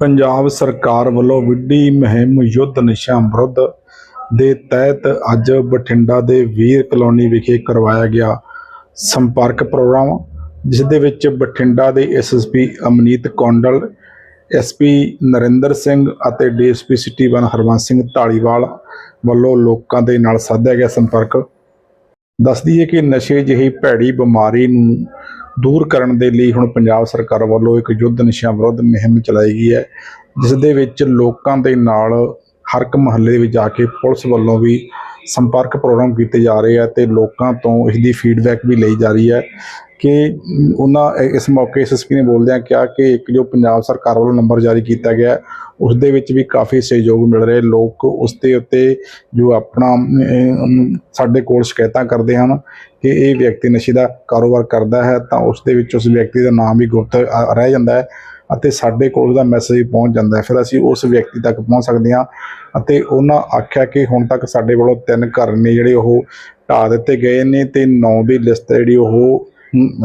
ਪੰਜਾਬ ਸਰਕਾਰ ਵੱਲੋਂ ਵਿੱਢੀ ਮੁਹਿੰਮ ਯੁੱਧ ਨਸ਼ਿਆਂ ਵਿਰੁੱਧ ਦੇ ਤਹਿਤ ਅੱਜ ਬਠਿੰਡਾ ਦੇ ਵੀਰ ਕਲੋਨੀ ਵਿਖੇ ਕਰਵਾਇਆ ਗਿਆ ਸੰਪਰਕ ਪ੍ਰੋਗਰਾਮ, ਜਿਸ ਦੇ ਵਿੱਚ ਬਠਿੰਡਾ ਦੇ ਐਸਐਸਪੀ ਅਮਨੀਤ ਕੌਂਡਲ ਐਸਪੀ ਨਰਿੰਦਰ ਸਿੰਘ ਅਤੇ ਡੀਐਸਪੀ ਸਿਟੀ 1 ਹਰਵੰਸ ਸਿੰਘ ਢਾਲੀਵਾਲ ਵੱਲੋਂ ਲੋਕਾਂ ਦੇ ਨਾਲ ਸਾਧਿਆ ਗਿਆ ਸੰਪਰਕ। ਦੱਸਦੀ ਹੈ ਕਿ ਨਸ਼ੇ ਜਿਹੀ ਭੈੜੀ ਬਿਮਾਰੀ ਨੂੰ ਦੂਰ ਕਰਨ ਦੇ ਲਈ ਹੁਣ ਪੰਜਾਬ ਸਰਕਾਰ ਵੱਲੋਂ ਇੱਕ ਯੁੱਧ ਨਸ਼ਿਆਂ ਵਿਰੁੱਧ ਮੁਹਿੰਮ ਚਲਾਈ ਗਈ ਹੈ ਜਿਸ ਦੇ ਵਿੱਚ ਲੋਕਾਂ ਦੇ ਨਾਲ ਹਰ ਇੱਕ ਮਹੱਲੇ ਵਿੱਚ ਜਾ ਕੇ ਪੁਲਿਸ ਵੱਲੋਂ ਵੀ ਸੰਪਰਕ ਪ੍ਰੋਗਰਾਮ ਕੀਤੇ ਜਾ ਰਹੇ ਆ ਤੇ ਲੋਕਾਂ ਤੋਂ ਇਸ ਦੀ ਫੀਡਬੈਕ ਵੀ ਲਈ ਜਾ ਰਹੀ ਹੈ ਕਿ ਉਹਨਾਂ ਇਸ ਮੌਕੇ ਐਸਐਸਪੀ ਨੇ ਬੋਲਦਿਆਂ ਕਿਹਾ ਕਿ ਇੱਕ ਜੋ ਪੰਜਾਬ ਸਰਕਾਰ ਵੱਲੋਂ ਨੰਬਰ ਜਾਰੀ ਕੀਤਾ ਗਿਆ ਉਸ ਦੇ ਵਿੱਚ ਵੀ ਕਾਫੀ ਸਹਿਯੋਗ ਮਿਲ ਰਿਹਾ ਲੋਕ ਉਸ ਦੇ ਉੱਤੇ ਜੋ ਆਪਣਾ ਸਾਡੇ ਕੋਲ ਸ਼ਿਕਾਇਤਾਂ ਕਰਦੇ ਹਨ ਕਿ ਇਹ ਵਿਅਕਤੀ ਨਸ਼ੇ ਦਾ ਕਾਰੋਬਾਰ ਕਰਦਾ ਹੈ ਤਾਂ ਉਸ ਦੇ ਵਿੱਚ ਉਸ ਵਿਅਕਤੀ ਦਾ ਨਾਮ ਵੀ ਗੁਪਤ ਰਹਿ ਜਾਂਦਾ ਹੈ। ਅਤੇ ਸਾਡੇ ਕੋਲ ਉਹਦਾ ਮੈਸੇਜ ਪਹੁੰਚ ਜਾਂਦਾ ਹੈ। ਫਿਰ ਅਸੀਂ ਉਸ ਵਿਅਕਤੀ ਤੱਕ ਪਹੁੰਚ ਸਕਦੇ ਹਾਂ ਅਤੇ ਉਹਨਾਂ ਆਖਿਆ ਕਿ ਹੁਣ ਤੱਕ ਸਾਡੇ ਵੱਲੋਂ ਤਿੰਨ ਘਰ ਨੇ ਜਿਹੜੇ ਉਹ ਢਾਹ ਦਿੱਤੇ ਗਏ ਨੇ ਤੇ ਨੌ ਦੀ ਲਿਸਟ ਜਿਹੜੀ ਉਹ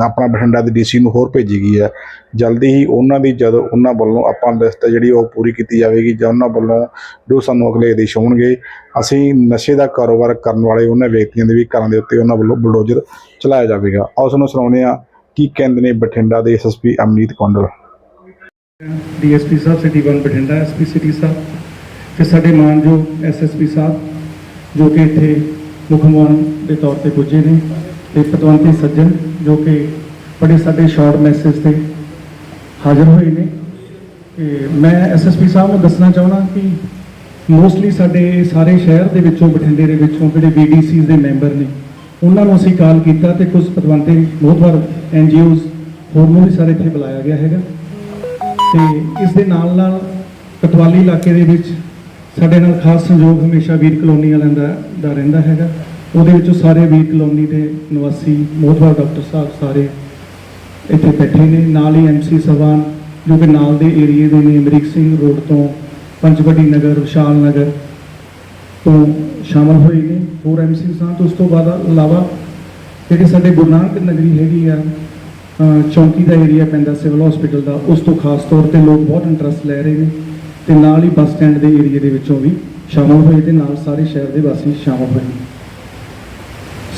ਆਪਣਾ ਬਠਿੰਡਾ ਦੇ ਡੀਸੀ ਨੂੰ ਹੋਰ ਭੇਜੀ ਗਈ ਹੈ। ਜਲਦੀ ਹੀ ਉਹਨਾਂ ਦੀ ਜਦੋਂ ਉਹਨਾਂ ਵੱਲੋਂ ਆਪਾਂ ਲਿਸਟ ਜਿਹੜੀ ਉਹ ਪੂਰੀ ਕੀਤੀ ਜਾਵੇਗੀ ਜਾਂ ਉਹਨਾਂ ਵੱਲੋਂ ਜੋ ਸਾਨੂੰ ਅਗਲੇ ਆਦੇਸ਼ ਹੋਣਗੇ ਅਸੀਂ ਨਸ਼ੇ ਦਾ ਕਾਰੋਬਾਰ ਕਰਨ ਵਾਲੇ ਉਹਨਾਂ ਵਿਅਕਤੀਆਂ ਦੇ ਵੀ ਘਰਾਂ ਦੇ ਉੱਤੇ ਉਹਨਾਂ ਵੱਲੋਂ ਬੁਲਡੋਜ਼ਰ ਚਲਾਇਆ ਜਾਵੇਗਾ। ਆਓ ਤੁਹਾਨੂੰ ਸੁਣਾਉਂਦੇ ਹਾਂ ਕੀ ਕਹਿੰਦੇ ਨੇ ਬਠਿੰਡਾ ਦੇ ਐਸਐਸਪੀ ਅਮਨੀਤ ਕੌਂਡਲ। ਡੀਐਸਪੀ ਸਾਹਿਬ, ਸਿਟੀ 1 ਬਠਿੰਡਾ, ਐਸਪੀ ਸਿਟੀ ਸਾਹਿਬ ਤੇ ਸਾਡੇ ਮਾਨਯੋਗ ਐਸਐਸਪੀ ਸਾਹਿਬ, ਜੋ ਕਿ ਇੱਥੇ ਮੁੱਖ ਮਹਿਮਾਨ ਦੇ ਤੌਰ ਤੇ ਪੁੱਜੇ ਨੇ ਤੇ ਪਤਵੰਤੀ ਸੱਜਣ, ਜੋ ਕਿ ਬੜੇ ਸਾਡੇ ਸ਼ਾਰਟ ਮੈਸੇਜ ਤੇ ਹਾਜ਼ਰ ਹੋਏ ਨੇ। ਤੇ ਮੈਂ ਐਸਐਸਪੀ ਸਾਹਿਬ ਨੂੰ ਦੱਸਣਾ ਚਾਹੁੰਦਾ ਕਿ ਮੋਸਟਲੀ ਸਾਡੇ ਸਾਰੇ ਸ਼ਹਿਰ ਦੇ ਵਿੱਚੋਂ, ਬਠਿੰਡੇ ਦੇ ਵਿੱਚੋਂ ਜਿਹੜੇ ਬੀਡੀਸੀਜ਼ ਦੇ ਮੈਂਬਰ ਨੇ, ਉਹਨਾਂ ਨੂੰ ਅਸੀਂ ਕਾਲ ਕੀਤਾ ਤੇ ਕੁਝ ਪਤਵੰਤੇ ਬਹੁਤ ਵਾਰ ਐਨਜੀਓਜ਼ ਹੋਰ ਨੂੰ ਵੀ ਸਾਰੇ ਇੱਥੇ ਬੁਲਾਇਆ ਗਿਆ ਹੈਗਾ। ਤੇ ਇਸ ਦੇ ਨਾਲ ਨਾਲ ਕਤਵਾਲੀ ਇਲਾਕੇ ਦੇ ਵਿੱਚ ਸਾਡੇ ਨਾਲ ਖਾਸ ਸੰਯੋਗ ਹਮੇਸ਼ਾ ਵੀਰ ਕਲੋਨੀ ਵਾਲਿਆਂ ਦਾ ਦਾ ਰਹਿੰਦਾ ਹੈਗਾ। ਉਹਦੇ ਵਿੱਚੋਂ ਸਾਰੇ ਵੀਰ ਕਲੋਨੀ ਦੇ ਨਿਵਾਸੀ ਮੋਹਤਵਾਰ ਡਾਕਟਰ ਸਾਹਿਬ ਸਾਰੇ ਇੱਥੇ ਬੈਠੇ ਨੇ। ਨਾਲ ਹੀ ਐਮਸੀ ਸਵਾਨ, ਜੋ ਕਿ ਨਾਲ ਦੇ ਏਰੀਏ ਦੇ ਨੇ, ਅਮਰੀਕ ਸਿੰਘ ਰੋਡ ਤੋਂ ਪੰਚਵਟੀ ਨਗਰ, ਵਿਸ਼ਾਲ ਨਗਰ ਤੋਂ ਸ਼ਾਮਲ ਹੋਏ ਨੇ। ਹੋਰ ਐਮਸੀ ਸਾਹਿਬ ਤੋਂ ਉਸ ਤੋਂ ਬਾਅਦ ਇਲਾਵਾ ਜਿਹੜੇ ਸਾਡੇ ਗੁਰੂ ਨਾਨਕ ਨਗਰੀ ਹੈਗੀ ਆ ਚੌਂਕੀ ਦਾ ਏਰੀਆ ਪੈਂਦਾ ਸਿਵਲ ਹਸਪੀਟਲ ਦਾ, ਉਸ ਤੋਂ ਖਾਸ ਤੌਰ ਤੇ ਲੋਕ ਬਹੁਤ ਇੰਟਰਸਟ ਲੈ ਰਹੇ ਨੇ ਤੇ ਨਾਲ ਹੀ ਬੱਸ ਸਟੈਂਡ ਦੇ ਏਰੀਏ ਦੇ ਵਿੱਚੋਂ ਵੀ ਸ਼ਾਮਲ ਹੋਏ ਤੇ ਨਾਲ ਸਾਰੇ ਸ਼ਹਿਰ ਦੇ ਵਾਸੀ ਸ਼ਾਮਲ ਹੋਏ।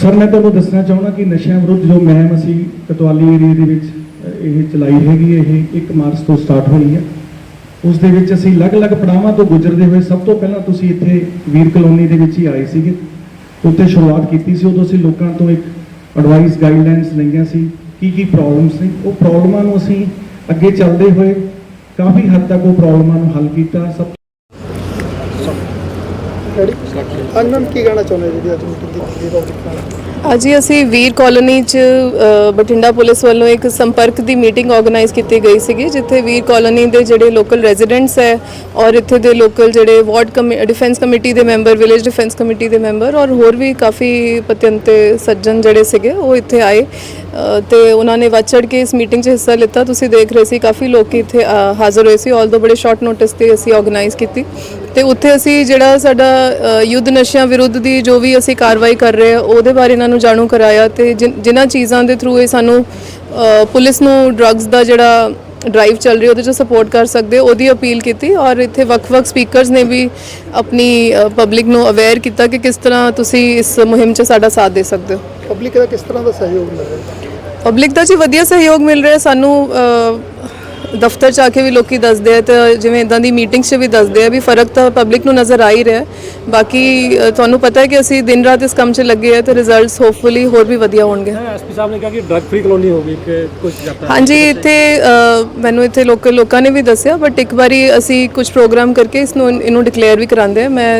ਸਰ ਮੈਂ ਤੁਹਾਨੂੰ ਦੱਸਣਾ ਚਾਹੁੰਦਾ ਕਿ ਨਸ਼ਿਆਂ ਵਿਰੁੱਧ ਜੋ ਮੁਹਿੰਮ ਅਸੀਂ ਕਤਵਾਲੀ ਏਰੀਏ ਦੇ ਵਿੱਚ ਇਹ ਚਲਾਈ ਹੈਗੀ ਇਹ 1 ਮਾਰਚ ਤੋਂ ਸਟਾਰਟ ਹੋਈ ਹੈ। ਉਸ ਦੇ ਵਿੱਚ ਅਸੀਂ ਅਲੱਗ-ਅਲੱਗ ਪੜਾਵਾਂ ਤੋਂ ਗੁਜ਼ਰਦੇ ਹੋਏ ਸਭ ਤੋਂ ਪਹਿਲਾਂ ਤੁਸੀਂ ਇੱਥੇ ਵੀਰ ਕਲੋਨੀ ਦੇ ਵਿੱਚ ਹੀ ਆਏ ਸੀਗੇ। ਉੱਥੇ ਸ਼ੁਰੂਆਤ ਕੀਤੀ ਸੀ, ਉਦੋਂ ਅਸੀਂ ਲੋਕਾਂ ਤੋਂ ਇੱਕ ਐਡਵਾਈਸ ਗਾਈਡਲਾਈਨਸ ਲਈਆਂ ਸੀ। ਕੀ ਕੀ ਪ੍ਰੋਬਲਮਸ ਨੇ? ਉਹ ਪ੍ਰੋਬਲਮਾਂ ਨੂੰ ਅਸੀਂ ਅੱਗੇ ਚੱਲਦੇ ਹੋਏ ਕਾਫੀ ਹੱਦ ਤੱਕ ਉਹ ਪ੍ਰੋਬਲਮਾਂ ਨੂੰ ਹੱਲ ਕੀਤਾ। ਸਭ ਮੈਮ ਕੀ ਚਾਹੁੰਦੇ ਜੀ ਅੱਜ ਮੀਟਿੰਗ ਅੱਜ ਅਸੀਂ ਵੀਰ ਕਾਲੋਨੀ ਚ ਬਠਿੰਡਾ ਪੁਲਿਸ ਵੱਲੋਂ ਇੱਕ ਸੰਪਰਕ ਦੀ ਮੀਟਿੰਗ ਆਰਗੇਨਾਈਜ਼ ਕੀਤੀ ਗਈ ਸੀਗੀ ਜਿੱਥੇ ਵੀਰ ਕਾਲੋਨੀ ਦੇ ਜਿਹੜੇ ਲੋਕਲ ਰੈਜ਼ੀਡੈਂਟਸ ਹੈ ਔਰ ਇੱਥੇ ਦੇ ਲੋਕਲ ਜਿਹੜੇ ਵਾਰਡ ਡਿਫੈਂਸ ਕਮੇਟੀ ਦੇ ਮੈਂਬਰ ਵਿਲੇਜ ਡਿਫੈਂਸ ਕਮੇਟੀ ਦੇ ਮੈਂਬਰ ਔਰ ਹੋਰ ਵੀ ਕਾਫੀ ਪਤੰਤੇ ਸੱਜਣ ਜਿਹੜੇ ਸੀਗੇ ਉਹ ਇੱਥੇ ਆਏ। ਤੇ ਉਹਨਾਂ ਨੇ ਵੱਧ ਚੜ੍ਹ ਕੇ ਇਸ ਮੀਟਿੰਗ 'ਚ ਹਿੱਸਾ ਲਿੱਤਾ। ਤੁਸੀਂ ਦੇਖ ਰਹੇ ਸੀ, ਕਾਫੀ ਲੋਕ ਇੱਥੇ ਹਾਜ਼ਰ ਹੋਏ ਸੀ ਆਲਦੋ ਬੜੇ ਸ਼ਾਰਟ ਨੋਟਿਸ ਤੇ ਅਸੀਂ ਆਰਗੇਨਾਈਜ਼ ਕੀਤੀ। ਤੇ ਉੱਥੇ ਅਸੀਂ ਜਿਹੜਾ ਸਾਡਾ ਯੁੱਧ ਨਸ਼ਿਆਂ ਵਿਰੁੱਧ ਦੀ ਜੋ ਵੀ ਅਸੀਂ ਕਾਰਵਾਈ ਕਰ ਰਹੇ ਆ ਉਹਦੇ ਬਾਰੇ ਇਹਨਾਂ ਨੂੰ ਜਾਣੂ ਕਰਾਇਆ ਤੇ ਜਿਨ- ਜਿਨ੍ਹਾਂ ਚੀਜ਼ਾਂ ਦੇ ਥਰੂ ਇਹ ਸਾਨੂੰ ਪੁਲਿਸ ਨੂੰ ਡਰੱਗਸ ਦਾ ਜਿਹੜਾ ਡਰਾਈਵ ਚੱਲ ਰਹੀ ਉਹਦੇ 'ਚ ਸਪੋਰਟ ਕਰ ਸਕਦੇ ਉਹਦੀ ਅਪੀਲ ਕੀਤੀ ਔਰ ਇੱਥੇ ਵੱਖ-ਵੱਖ ਸਪੀਕਰਸ ਨੇ ਵੀ ਆਪਣੀ ਪਬਲਿਕ ਨੂੰ ਅਵੇਅਰ ਕੀਤਾ ਕਿ ਕਿਸ ਤਰ੍ਹਾਂ ਤੁਸੀਂ ਇਸ ਮੁਹਿੰਮ 'ਚ ਸਾਡਾ ਸਾਥ ਦੇ ਸਕਦੇ ਹੋ ਪਬਲਿਕ ਦਾ ਕਿਸ ਤਰ੍ਹਾਂ ਦਾ ਸਹਿਯੋਗ ਮਿਲ ਰਿਹਾ ਪਬਲਿਕ ਦਾ ਜੀ ਵਧੀਆ ਸਹਿਯੋਗ ਮਿਲ ਰਿਹਾ ਸਾਨੂੰ ਦਫ਼ਤਰ ਚ ਆ ਕੇ ਵੀ ਲੋਕੀ ਦੱਸਦੇ ਆ ਤੇ ਜਿਵੇਂ ਇਦਾਂ ਦੀ ਮੀਟਿੰਗਸ 'ਚ ਵੀ ਦੱਸਦੇ ਆ ਵੀ ਫ਼ਰਕ ਤਾਂ ਪਬਲਿਕ ਨੂੰ ਨਜ਼ਰ ਆ ਹੀ ਰਿਹਾ ਹੈ। ਬਾਕੀ ਅ, ਤੁਹਾਨੂੰ ਪਤਾ ਹੈ ਕਿ ਅਸੀਂ ਦਿਨ ਰਾਤ ਇਸ ਕੰਮ 'ਚ ਲੱਗੇ ਆ ਤੇ ਰਿਜ਼ਲਟਸ ਹੋਪਫੁਲੀ ਹੋਰ ਵੀ ਵਧੀਆ ਹੋਣਗੇ। ਐਸਪੀ ਸਾਹਿਬ ਨੇ ਕਿਹਾ ਕਿ ਡਰਗ ਫ੍ਰੀ ਕਲੋਨੀ ਹੋਗੀ ਕਿ ਕੁਝ ਜਾਤਾ ਹਾਂਜੀ ਇੱਥੇ ਅ, ਮੈਨੂੰ ਇੱਥੇ ਲੋਕਲ ਲੋਕਾਂ ਨੇ ਵੀ ਦੱਸਿਆ ਬਟ ਇੱਕ ਵਾਰੀ ਅਸੀਂ ਕੁਝ ਪ੍ਰੋਗਰਾਮ ਕਰਕੇ ਇਸ ਨੂੰ ਇਹਨੂੰ ਡਿਕਲੇਅਰ ਵੀ ਕਰਾਉਂਦੇ ਆ ਮੈਂ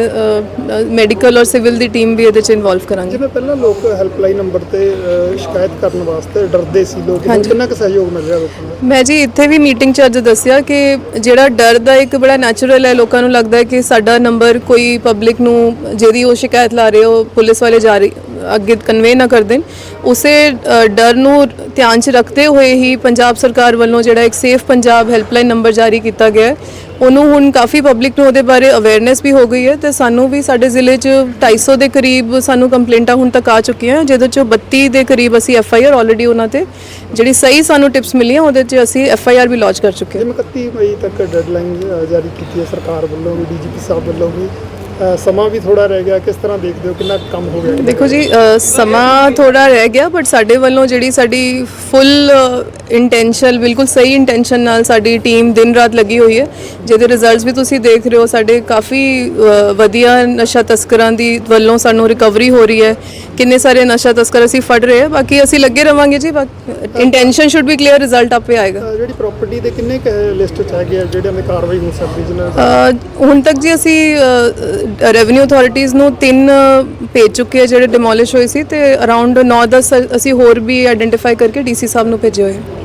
ਮੈਡੀਕਲ ਔਰ ਸਿਵਲ ਦੀ ਟੀਮ ਵੀ ਇਹਦੇ 'ਚ ਇਨਵੋਲਵ ਕਰਾਂਗੇ। ਜਿਵੇਂ ਪਹਿਲਾਂ ਲੋਕ ਹੈਲਪਲਾਈਨ ਨੰਬਰ ਤੇ ਅਹ, ਸ਼ਿਕਾਇਤ ਕਰਨ ਵਾਸਤੇ ਡਰਦੇ ਸੀ ਲੋਕ ਹੁਣ ਹਾਂਜੀ। ਕਿੰਨਾ ਕੁ ਸਹਿਯੋਗ ਮਿਲ ਰਿਹਾ ਲੋਕਾਂ ਨੂੰ? ਮੈਂ ਜੀ ਇੱਥੇ ਵੀ ਮੀਟਿੰਗ 'ਚ ਅੱਜ ਦੱਸਿਆ ਕਿ ਜਿਹੜਾ ਡਰ ਦਾ ਇੱਕ ਬੜਾ ਨੈਚੁਰਲ ਹੈ ਲੋਕਾਂ ਨੂੰ ਲੱਗਦਾ ਹੈ ਕਿ ਸਾਡਾ ਨੰਬਰ ਕੋਈ ਪਬਲਿਕ ਨੂੰ ਜਿਹਦੀ ਉਹ ਸ਼ਿਕਾਇਤ ਲਾ ਰਹੇ ਹੋ, ਪੁਲਿਸ ਵਾਲੇ ਜਾ ਰਹੀ, ਅੱਗੇ ਕਨਵੇ ਨਾ ਕਰ ਦੇਣ, ਉਸੇ ਡਰ ਨੂੰ ਧਿਆਨ 'ਚ ਰੱਖਦੇ ਹੋਏ ਹੀ ਪੰਜਾਬ ਸਰਕਾਰ ਵੱਲੋਂ ਜਿਹੜਾ ਇੱਕ ਸੇਫ ਪੰਜਾਬ ਹੈਲਪਲਾਈਨ ਨੰਬਰ ਜਾਰੀ ਕੀਤਾ ਗਿਆ ਹੈ। ਉਹਨੂੰ ਹੁਣ ਕਾਫੀ ਪਬਲਿਕ ਨੂੰ ਉਹਦੇ ਬਾਰੇ ਅਵੇਅਰਨੈਸ ਵੀ ਹੋ ਗਈ ਹੈ ਤੇ ਸਾਨੂੰ ਵੀ ਸਾਡੇ ਜ਼ਿਲ੍ਹੇ 'ਚ 250 ਦੇ ਕਰੀਬ ਸਾਨੂੰ ਕੰਪਲੇਂਟਾਂ ਹੁਣ ਤੱਕ ਆ ਚੁੱਕੀਆਂ ਜਿਹਦੇ 'ਚੋਂ 32 ਦੇ ਕਰੀਬ ਅਸੀਂ ਐਫ ਆਈ ਆਰ ਆਲਰੇਡੀ ਉਹਨਾਂ ਤੇ, ਜਿਹੜੀ ਸਹੀ ਸਾਨੂੰ ਟਿਪਸ ਮਿਲੀਆਂ ਉਹਦੇ 'ਚ ਅਸੀਂ ਐਫ ਆਈ ਆਰ ਵੀ ਲਾਂਚ ਕਰ ਚੁੱਕੇ ਹਾਂ। ਜਿਵੇਂ 31 ਮਈ ਤੱਕ ਡੈਡਲਾਈਨ ਜਾਰੀ ਕੀਤੀ ਹੈ ਸਰਕਾਰ ਵੱਲੋਂ ਵੀ, ਡੀਜੀਪੀ ਸਾਹਿਬ ਵੱਲੋਂ ਵੀ ਸਮਾਂ ਵੀ ਥੋੜਾ ਰਹਿ ਗਿਆ ਕਿਸ ਤਰ੍ਹਾਂ ਦੇਖਦੇ ਹੋ ਕਿੰਨਾ ਕੰਮ ਹੋ ਗਿਆ? ਦੇਖੋ ਜੀ ਸਮਾਂ ਥੋੜਾ ਰਹਿ ਗਿਆ ਬਟ ਸਾਡੇ ਵੱਲੋਂ ਜਿਹੜੀ ਸਾਡੀ ਫੁੱਲ ਇੰਟੈਂਸ਼ਨ ਬਿਲਕੁਲ ਸਹੀ ਇੰਟੈਂਸ਼ਨ ਨਾਲ ਸਾਡੀ ਟੀਮ ਦਿਨ ਰਾਤ ਲੱਗੀ ਹੋਈ ਹੈ। ਜਿਹਦੇ ਰਿਜ਼ਲਟਸ ਵੀ ਤੁਸੀਂ ਦੇਖ ਰਹੇ ਹੋ ਸਾਡੇ ਕਾਫੀ ਵਧੀਆ ਨਸ਼ਾ ਤਸਕਰਾਂ ਦੀ ਵੱਲੋਂ ਸਾਨੂੰ ਰਿਕਵਰੀ ਹੋ ਰਹੀ ਹੈ। ਕਿੰਨੇ ਸਾਰੇ ਨਸ਼ਾ ਤਸਕਰ ਅਸੀਂ ਫੜ ਰਹੇ ਹਾਂ ਬਾਕੀ ਅਸੀਂ ਲੱਗੇ ਰਵਾਂਗੇ ਜੀ intention should be clear result ਆਪੇ ਆਏਗਾ। ਜਿਹੜੀ ਪ੍ਰਾਪਰਟੀ ਦੇ ਕਿੰਨੇ ਲਿਸਟ ਚ ਹੈਗੇ ਆ ਜਿਹੜਿਆਂ 'ਤੇ ਕਾਰਵਾਈ ਹੋ ਸਕਦੀ ਜਿਹਨਾਂ ਅ, ਹੁਣ ਤੱਕ ਜੀ ਅਸੀਂ ਰੈਵਨਿਊ ਅਥਾਰਟੀਆਂ ਨੂੰ ਤਿੰਨ ਭੇਜ ਚੁੱਕੇ ਆ ਜਿਹੜੇ ਡਿਮੋਲਿਸ਼ ਹੋਏ ਸੀ ਤੇ ਅਰਾਊਂਡ 9-10 ਅਸੀਂ ਹੋਰ ਵੀ ਆਇਡੈਂਟੀਫਾਈ ਕਰਕੇ ਡੀਸੀ ਸਾਹਿਬ ਨੂੰ ਭੇਜੇ ਹੋਏ